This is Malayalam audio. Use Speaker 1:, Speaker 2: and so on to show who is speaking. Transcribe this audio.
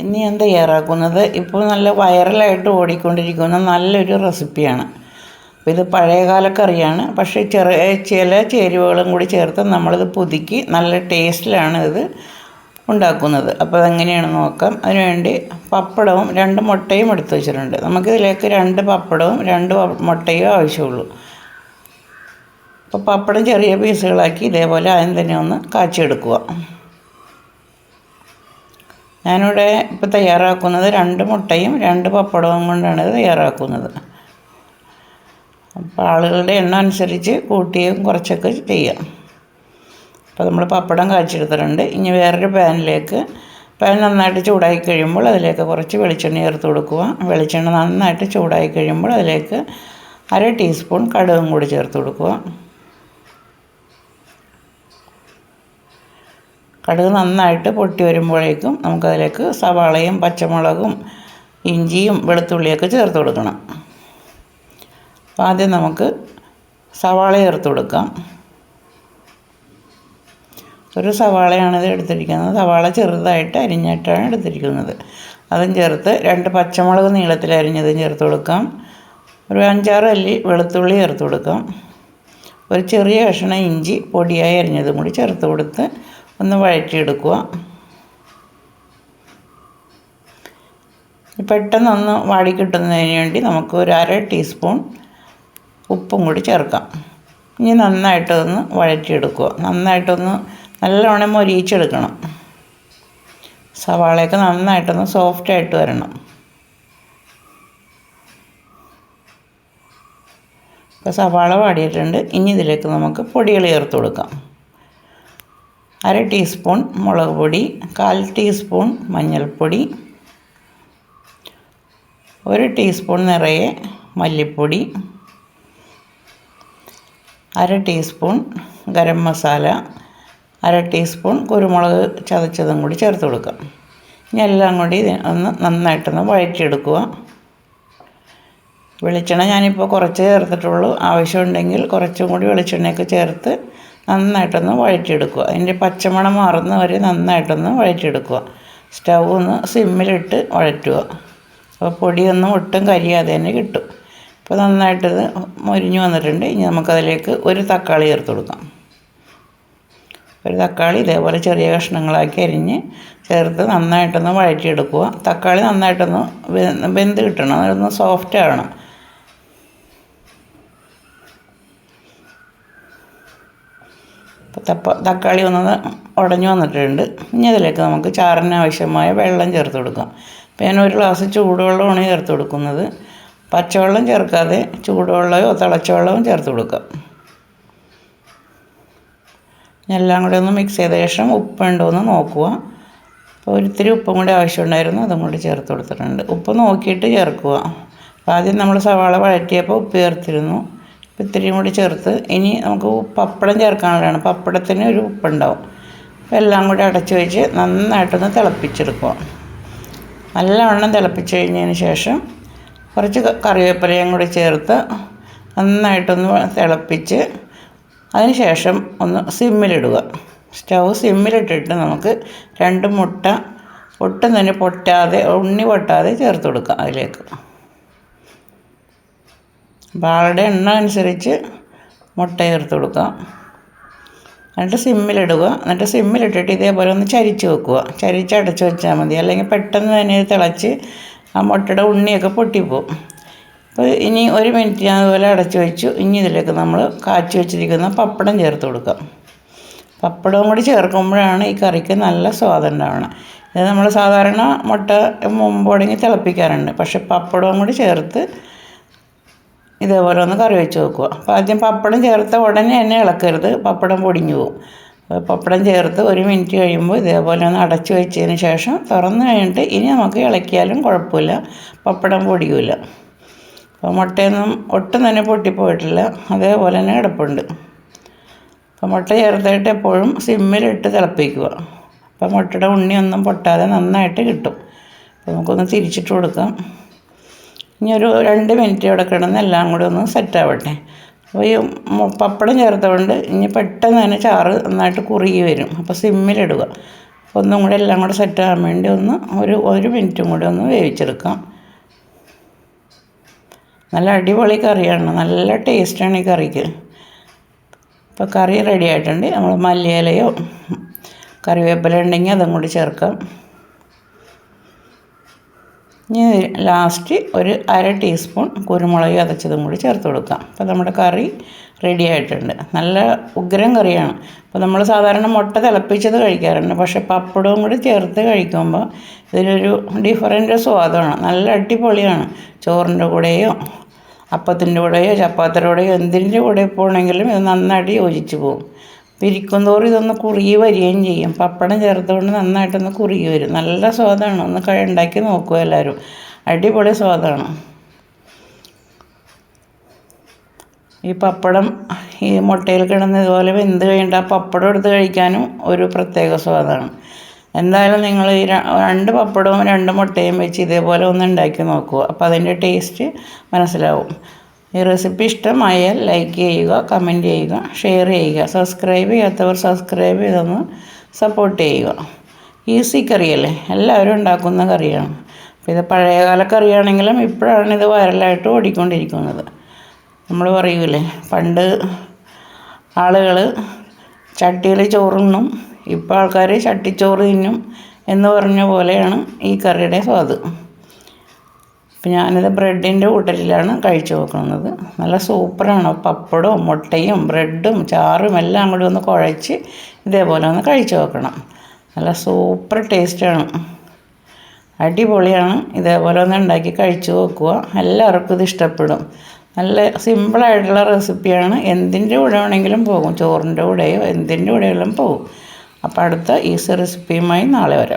Speaker 1: ഇന്ന് ഞാൻ തയ്യാറാക്കുന്നത് ഇപ്പോൾ നല്ല വൈറലായിട്ട് ഓടിക്കൊണ്ടിരിക്കുന്ന നല്ലൊരു റെസിപ്പിയാണ്. അപ്പോൾ ഇത് പഴയകാല കറിയാണ്. പക്ഷേ ചെറിയ ചില ചേരുവകളും കൂടി ചേർത്ത് നമ്മളിത് പുതുക്കി നല്ല ടേസ്റ്റിലാണ് ഇത് ഉണ്ടാക്കുന്നത്. അപ്പോൾ അതെങ്ങനെയാണ് നോക്കാം. അതിനുവേണ്ടി പപ്പടവും രണ്ട് മുട്ടയും എടുത്തു വെച്ചിട്ടുണ്ട്. നമുക്കിതിലേക്ക് രണ്ട് പപ്പടവും രണ്ട് മുട്ടയും ആവശ്യമുള്ളൂ. അപ്പോൾ പപ്പടം ചെറിയ പീസുകളാക്കി ഇതേപോലെ ആദ്യം തന്നെ ഒന്ന് കാച്ചിയെടുക്കുക. ഞാനിവിടെ ഇപ്പോൾ തയ്യാറാക്കുന്നത് രണ്ട് മുട്ടയും രണ്ട് പപ്പടവും കൊണ്ടാണ് തയ്യാറാക്കുന്നത്. അപ്പോൾ ആളുകളുടെ എണ്ണം അനുസരിച്ച് കൂട്ടിയും കുറച്ചൊക്കെ ചെയ്യാം. അപ്പോൾ നമ്മൾ പപ്പടം കാച്ചെടുത്തിട്ടുണ്ട് ഇനി വേറൊരു പാനിലേക്ക് പാൻ നന്നായിട്ട് ചൂടായി കഴിയുമ്പോൾ അതിലേക്ക് കുറച്ച് വെളിച്ചെണ്ണ ചേർത്ത് കൊടുക്കുക. വെളിച്ചെണ്ണ നന്നായിട്ട് ചൂടായി കഴിയുമ്പോൾ അതിലേക്ക് അര ടീസ്പൂൺ കടുകും കൂടി ചേർത്ത് കൊടുക്കുക. കടുക് നന്നായിട്ട് പൊട്ടി വരുമ്പോഴേക്കും നമുക്കതിലേക്ക് സവാളയും പച്ചമുളകും ഇഞ്ചിയും വെളുത്തുള്ളിയൊക്കെ ചേർത്ത് കൊടുക്കണം. അപ്പോൾ ആദ്യം നമുക്ക് സവാള ചേർത്ത് കൊടുക്കാം. ഒരു സവാളയാണ് ഇത് എടുത്തിരിക്കുന്നത്. സവാള ചെറുതായിട്ട് അരിഞ്ഞിട്ടാണ് എടുത്തിരിക്കുന്നത്. അതും ചേർത്ത് രണ്ട് പച്ചമുളക് നീളത്തിൽ അരിഞ്ഞതും ചേർത്ത് കൊടുക്കാം. ഒരു അഞ്ചാറ് അല്ലി വെളുത്തുള്ളി ചേർത്ത് കൊടുക്കാം. ഒരു ചെറിയ കഷ്ണം ഇഞ്ചി പൊടിയായി അരിഞ്ഞതും കൂടി ചേർത്ത് കൊടുത്ത് ഒന്ന് വഴറ്റിയെടുക്കുക. പെട്ടെന്നൊന്ന് വാടി കിട്ടുന്നതിന് വേണ്ടി നമുക്ക് ഒരു അര ടീസ്പൂൺ ഉപ്പും കൂടി ചേർക്കാം. ഇനി നന്നായിട്ടൊന്ന് വഴറ്റിയെടുക്കുക. നന്നായിട്ടൊന്ന് നല്ലവണ്ണം മൊരിയിച്ചെടുക്കണം. സവാളയൊക്കെ നന്നായിട്ടൊന്ന് സോഫ്റ്റായിട്ട് വരണം. ഇപ്പോൾ സവാള വാടിയിട്ടുണ്ട്. ഇനി ഇതിലേക്ക് നമുക്ക് പൊടികൾ ചേർത്ത് കൊടുക്കാം. അര ടീസ്പൂൺ മുളക് പൊടി കാൽ ടീസ്പൂൺ മഞ്ഞൾപ്പൊടി ഒരു ടീസ്പൂൺ നിറയെ മല്ലിപ്പൊടി അര ടീസ്പൂൺ ഗരം മസാല അര ടീസ്പൂൺ കുരുമുളക് ചതച്ചതും കൂടി ചേർത്ത് കൊടുക്കാം. ഇനി എല്ലാം കൂടി ഒന്ന് നന്നായിട്ടൊന്ന് വഴറ്റിയെടുക്കുക. വെളിച്ചെണ്ണ ഞാനിപ്പോൾ കുറച്ച് ചേർത്തിട്ടുള്ളൂ. ആവശ്യമുണ്ടെങ്കിൽ കുറച്ചും കൂടി വെളിച്ചെണ്ണയൊക്കെ ചേർത്ത് നന്നായിട്ടൊന്ന് വഴറ്റിയെടുക്കുക. അതിന്റെ പച്ചമണം മാറുന്ന വരെ നന്നായിട്ടൊന്ന് വഴറ്റിയെടുക്കുക. സ്റ്റൗ ഒന്ന് സിമ്മിലിട്ട് വഴറ്റുക. അപ്പോൾ പൊടിയൊന്നും ഒട്ടും കരിയാതെ തന്നെ കിട്ടും. ഇപ്പോൾ നന്നായിട്ടത് മൊരിഞ്ഞു വന്നിട്ടുണ്ട്. ഇനി നമുക്കതിലേക്ക് ഒരു തക്കാളി ചേർത്ത് കൊടുക്കാം. ഒരു തക്കാളി ഇതേപോലെ ചെറിയ കഷ്ണങ്ങളാക്കി അരിഞ്ഞ് ചേർത്ത് നന്നായിട്ടൊന്ന് വഴറ്റിയെടുക്കുക. തക്കാളി നന്നായിട്ടൊന്ന് വെന്ത് കിട്ടണം. അതൊന്ന് സോഫ്റ്റ് ആവണം. ഇപ്പോൾ തക്കാളി ഒന്ന് ഉടഞ്ഞു വന്നിട്ടുണ്ട്. ഇനി അതിലേക്ക് നമുക്ക് ചാറിന് ആവശ്യമായ വെള്ളം ചേർത്ത് കൊടുക്കാം. അപ്പോൾ ഞാൻ ഒരു ഗ്ലാസ് ചൂടുവെള്ളമാണ് ചേർത്ത് കൊടുക്കുന്നത്. പച്ചവെള്ളം ചേർക്കാതെ ചൂടുവെള്ളമോ തിളച്ച വെള്ളവും ചേർത്ത് കൊടുക്കാം. എല്ലാം കൂടി ഒന്ന് മിക്സ് ചെയ്ത ശേഷം ഉപ്പുണ്ടോ എന്ന് നോക്കുക. അപ്പോൾ ഒരിത്തിരി ഉപ്പും കൂടി ആവശ്യമുണ്ടായിരുന്നു അതും കൂടി ചേർത്ത് കൊടുത്തിട്ടുണ്ട്. ഉപ്പ് നോക്കിയിട്ട് ചേർക്കുക. ആദ്യം നമ്മൾ സവാള വഴറ്റിയപ്പോൾ ഉപ്പ് ചേർത്തിരുന്നു. അപ്പോൾ ഇത്തിരിയും കൂടി ചേർത്ത്. ഇനി നമുക്ക് പപ്പടം ചേർക്കാനുള്ളതാണ്. പപ്പടത്തിന് ഒരു ഉപ്പുണ്ടാവും. അപ്പോൾ എല്ലാം കൂടി അടച്ച് വെച്ച് നന്നായിട്ടൊന്ന് തിളപ്പിച്ചെടുക്കുക. നല്ലവണ്ണം തിളപ്പിച്ച് കഴിഞ്ഞതിന് ശേഷം കുറച്ച് കറിവേപ്പിലയും കൂടി ചേർത്ത് നന്നായിട്ടൊന്ന് തിളപ്പിച്ച് അതിന് ശേഷം ഒന്ന് സിമ്മിലിടുക. സ്റ്റൗ സിമ്മിലിട്ടിട്ട് നമുക്ക് രണ്ട് മുട്ട ഒട്ടും തന്നെ പൊട്ടാതെ ഉണ്ണി പൊട്ടാതെ ചേർത്ത് കൊടുക്കാം അതിലേക്ക്. ആളുടെ എണ്ണ അനുസരിച്ച് മുട്ട ചേർത്ത് കൊടുക്കുക. എന്നിട്ട് സിമ്മിലിടുക എന്നിട്ട് സിമ്മിലിട്ടിട്ട് ഇതേപോലെ ഒന്ന് ചരിച്ച് വെക്കുക. ചരിച്ച് അടച്ച് വെച്ചാൽ മതി. അല്ലെങ്കിൽ പെട്ടെന്ന് തന്നെ ഇത് തിളച്ച് ആ മുട്ടയുടെ ഉണ്ണിയൊക്കെ പൊട്ടിപ്പോവും. അപ്പോൾ ഇനി ഒരു മിനിറ്റ് ഞാൻ അതുപോലെ അടച്ചു വെച്ചു. ഇനി ഇതിലേക്ക് നമ്മൾ കാച്ചി വെച്ചിരിക്കുന്ന പപ്പടം ചേർത്ത് കൊടുക്കാം. പപ്പടവും കൂടി ചേർക്കുമ്പോഴാണ് ഈ കറിക്ക് നല്ല സ്വാദം ഉണ്ടാവുന്നത്. ഇത് നമ്മൾ സാധാരണ മുട്ട മുമ്പ് തിളപ്പിക്കാറുണ്ട്. പക്ഷെ പപ്പടവും കൂടി ചേർത്ത് ഇതേപോലെ ഒന്ന് കറി വെച്ച് വെക്കുക. അപ്പോൾ ആദ്യം പപ്പടം ചേർത്ത ഉടനെ തന്നെ ഇളക്കരുത്. പപ്പടം പൊടിഞ്ഞു പോകും പപ്പടം ചേർത്ത് ഒരു മിനിറ്റ് കഴിയുമ്പോൾ ഇതേപോലെ ഒന്ന് അടച്ച് വെച്ചതിന് ശേഷം തുറന്ന് കഴിഞ്ഞിട്ട് ഇനി നമുക്ക് ഇളക്കിയാലും കുഴപ്പമില്ല. പപ്പടം പൊടിയില്ല അപ്പോൾ മുട്ടയൊന്നും ഒട്ടും തന്നെ പൊട്ടിപ്പോയിട്ടില്ല. അതേപോലെ തന്നെ കിടപ്പുണ്ട്. അപ്പോൾ മുട്ട ചേർത്തിട്ട് എപ്പോഴും സിമ്മിലിട്ട് തിളപ്പിക്കുക. അപ്പോൾ മുട്ടയുടെ ഉണ്ണിയൊന്നും പൊട്ടാതെ നന്നായിട്ട് കിട്ടും. അപ്പോൾ നമുക്കൊന്ന് തിരിച്ചിട്ട് കൊടുക്കാം. ഇനി ഒരു രണ്ട് മിനിറ്റ് ഇവിടെ കിടന്ന് എല്ലാം കൂടി ഒന്ന് സെറ്റ് ആവട്ടെ. അപ്പോൾ ഈ പപ്പടം ചേർത്തുകൊണ്ട് ഇനി പെട്ടെന്ന് തന്നെ ചാറ് നന്നായിട്ട് കുറുകി വരും. അപ്പോൾ സിമ്മിലിടുക അപ്പോൾ ഒന്നും കൂടി എല്ലാം കൂടെ സെറ്റാകാൻ വേണ്ടി ഒന്ന് ഒരു ഒരു മിനിറ്റും കൂടി ഒന്ന് വേവിച്ചെടുക്കാം. നല്ല അടിപൊളി കറിയാണ്. നല്ല ടേസ്റ്റാണ് ഈ കറിക്ക്. ഇപ്പോൾ കറി റെഡി ആയിട്ടുണ്ട്. നമ്മൾ മല്ലിയിലയോ കറിവേപ്പില ഉണ്ടെങ്കിൽ അതും കൂടി ചേർക്കാം. ഇനി ലാസ്റ്റ് ഒരു അര ടീസ്പൂൺ കുരുമുളക് അതച്ചതും കൂടി ചേർത്ത് കൊടുക്കാം. അപ്പോൾ നമ്മുടെ കറി റെഡി ആയിട്ടുണ്ട്. നല്ല ഉഗ്രം കറിയാണ്. അപ്പോൾ നമ്മൾ സാധാരണ മുട്ട തിളപ്പിച്ചത് കഴിക്കാറുണ്ട്. പക്ഷേ പപ്പടവും കൂടി ചേർത്ത് കഴിക്കുമ്പോൾ ഇതിനൊരു ഡിഫറന്റ് സ്വാദമാണ് നല്ല അടിപൊളിയാണ്. ചോറിന്റെ കൂടെയോ അപ്പത്തിന്റെ കൂടെയോ ചപ്പാത്തിയുടെ കൂടെയോ എന്തിന്റെ കൂടെ പോകണമെങ്കിലും ഇത് നന്നായിട്ട് യോജിച്ച് പോകും. പിരിക്കും തോറും ഇതൊന്ന് കുറുകി വരികയും ചെയ്യും. പപ്പടം ചേർത്തുകൊണ്ട് നന്നായിട്ടൊന്ന് കുറുകി വരും. നല്ല സ്വാദാണ്. ഒന്ന് ഉണ്ടാക്കി നോക്കുക എല്ലാവരും. അടിപൊളി സ്വാദാണ്. ഈ പപ്പടം ഈ മുട്ടയിൽ കിടന്ന് ഇതുപോലെ വെന്ത് കഴിഞ്ഞിട്ട് ആ പപ്പടം എടുത്ത് കഴിക്കാനും ഒരു പ്രത്യേക സ്വാദാണ്. എന്തായാലും നിങ്ങൾ ഈ രണ്ട് പപ്പടവും രണ്ട് മുട്ടയും വെച്ച് ഇതേപോലെ ഒന്ന് ഉണ്ടാക്കി നോക്കുക അപ്പോൾ അതിന്റെ ടേസ്റ്റ് മനസ്സിലാവും. ഈ റെസിപ്പി ഇഷ്ടമായാൽ ലൈക്ക് ചെയ്യുക കമന്റ് ചെയ്യുക ഷെയർ ചെയ്യുക. സബ്സ്ക്രൈബ് ചെയ്യാത്തവർ സബ്സ്ക്രൈബ് ചെയ്തൊന്ന് സപ്പോർട്ട് ചെയ്യുക. ഈസി കറിയല്ലേ? എല്ലാവരും ഉണ്ടാക്കുന്ന കറിയാണ്. അപ്പോൾ ഇത് പഴയകാല കറിയാണെങ്കിലും ഇപ്പോഴാണ് ഇത് വൈറലായിട്ട് ഓടിക്കൊണ്ടിരിക്കുന്നത്. നമ്മൾ പറയൂലേ പണ്ട് ആളുകൾ ചട്ടിയിൽ ചോറുണ്ണും ഇപ്പോൾ ആൾക്കാർ ചട്ടിച്ചോറ് തിന്നും എന്ന് പറഞ്ഞ പോലെയാണ് ഈ കറിയുടെ സ്വാദ്. അപ്പം ഞാനത് ബ്രെഡിന്റെ കൂട്ടലിലാണ് കഴിച്ച് നോക്കുന്നത്. നല്ല സൂപ്പറാണ്. പപ്പടവും മുട്ടയും ബ്രെഡും ചാറും എല്ലാം കൂടി ഒന്ന് കുഴച്ച് ഇതേപോലെ ഒന്ന് കഴിച്ച് നോക്കണം. നല്ല സൂപ്പർ ടേസ്റ്റാണ്. അടിപൊളിയാണ്. ഇതേപോലെ ഒന്ന് ഉണ്ടാക്കി കഴിച്ചു നോക്കുക. എല്ലാവർക്കും ഇത് ഇഷ്ടപ്പെടും. നല്ല സിമ്പിളായിട്ടുള്ള റെസിപ്പിയാണ്. എന്തിന്റെ കൂടെ ആണെങ്കിലും പോകും. ചോറിന്റെ കൂടെയോ എന്തിന്റെ കൂടെയെല്ലാം പോകും. അപ്പോൾ അടുത്ത ഈസി റെസിപ്പിയുമായി നാളെ വരാം.